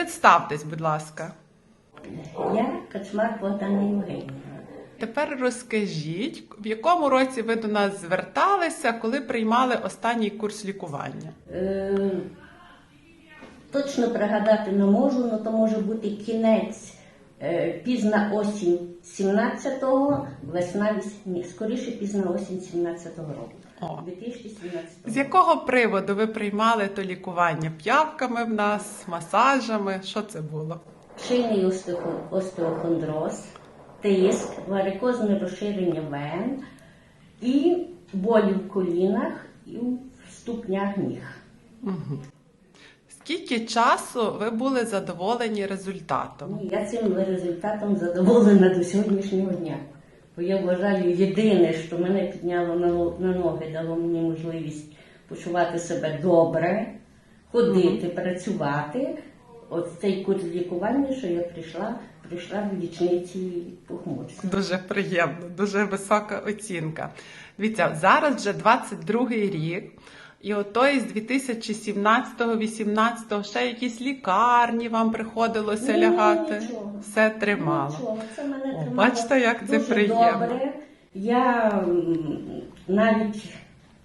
Представтесь, будь ласка. Я Качмар Богдана Євгенівна. Тепер розкажіть, в якому році ви до нас зверталися, коли приймали останній курс лікування? Е, точно пригадати не можу, але то може бути кінець пізна осінь 17-го, весна ні, скоріше пізна осінь 17-го року. О. 2017 З якого приводу ви приймали то лікування? П'явками в нас, масажами? Що це було? Шийний остеохондроз, тиск, варикозне розширення вен і болі в колінах і в ступнях ніг. Скільки часу ви були задоволені результатом? Ну, Я цим результатом задоволена до сьогоднішнього дня. Бо я вважаю, єдине, що мене підняло на ноги, дало мені можливість почувати себе добре, ходити, працювати. От цей курс лікування, що я прийшла, прийшла в лічниці похмурської. Дуже приємно, дуже висока оцінка. Дивіться, зараз вже 22-й рік, і отой з 2017-18 ще якісь лікарні вам приходилося Ні, лягати. нічого. Все тримало. Нічого, це мене О, тримало бачите, як це дуже приємно. Добре. Я м, навіть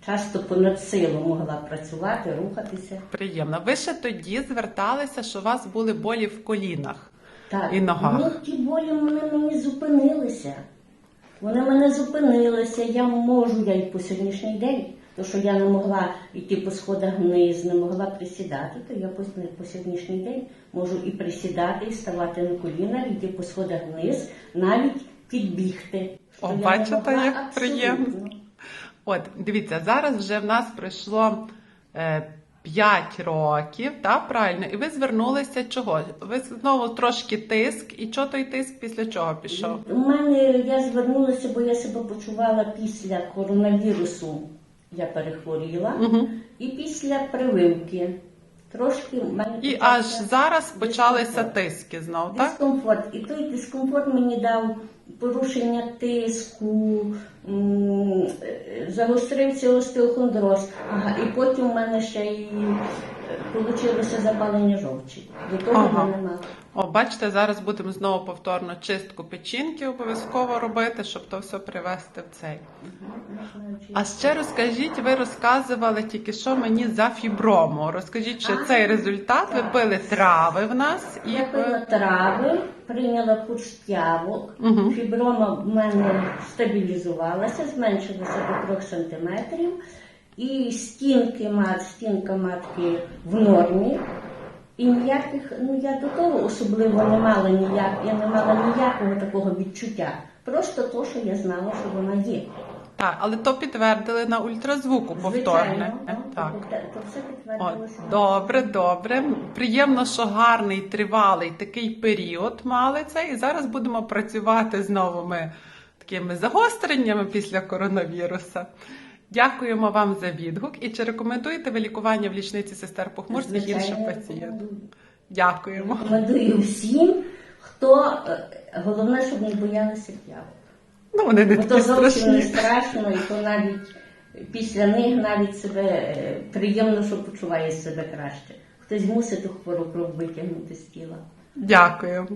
часто понад силу могла працювати, рухатися. Приємно. Ви ще тоді зверталися, що у вас були болі в колінах. Так, І ногах. Ну, ті болі вони мені зупинилися. Вони мене зупинилися. Я можу, я і по сьогоднішній день. То, що я не могла йти по сходах вниз, не могла присідати, то я по, по сьогоднішній день можу і присідати, і ставати на колінах, йти по сходах вниз, навіть підбігти. О, бачите, могла як абсолютно. приємно. От, дивіться, зараз вже в нас пройшло е, 5 років, так, правильно? І ви звернулися чого? Ви знову трошки тиск, і чого той тиск після чого пішов? У мене я звернулася, бо я себе почувала після коронавірусу. Я перехворіла, Угу. і після прививки. Трошки в мене І аж зараз почалися тиски знов, так? Дискомфорт. І той дискомфорт мені дав порушення тиску, загострився остеохондроз. І потім в мене ще й вийшло запалення жовчі. До того Ага. мало. О, бачите, зараз будемо знову повторно чистку печінки обов'язково робити, щоб то все привести в цей. А ще розкажіть, ви розказували тільки що мені за фіброму. Розкажіть, що А, цей результат ви пили трави в нас і Я пила трави, прийняла курс тявок, Мгм. фіброма в мене стабілізувалася, зменшилася до 3 сантиметрів. І стінки мат, стінка матки в нормі. І ніяких, ну я до того особливо не мала ніяк, я не мала ніякого такого відчуття. Просто то, що я знала, що вона є. так, але то підтвердили на ультразвуку повторне. Звичайно, Так. то, то все От, підтвердилося. добре, добре. Приємно, що гарний тривалий такий період мали це. І зараз будемо працювати з новими такими загостреннями після коронавіруса. Дякуємо вам за відгук. І чи рекомендуєте ви лікування в лічниці сестер похмурських іншим пацієнтам? Дякуємо. Рекомендую всім, хто е, головне, щоб не боялися п'явок. Ну, вони не Бо то такі зовсім не страшно, і то навіть після них навіть себе е, приємно, що почуває себе краще. Хтось мусить ту кров витягнути з тіла. Дякую.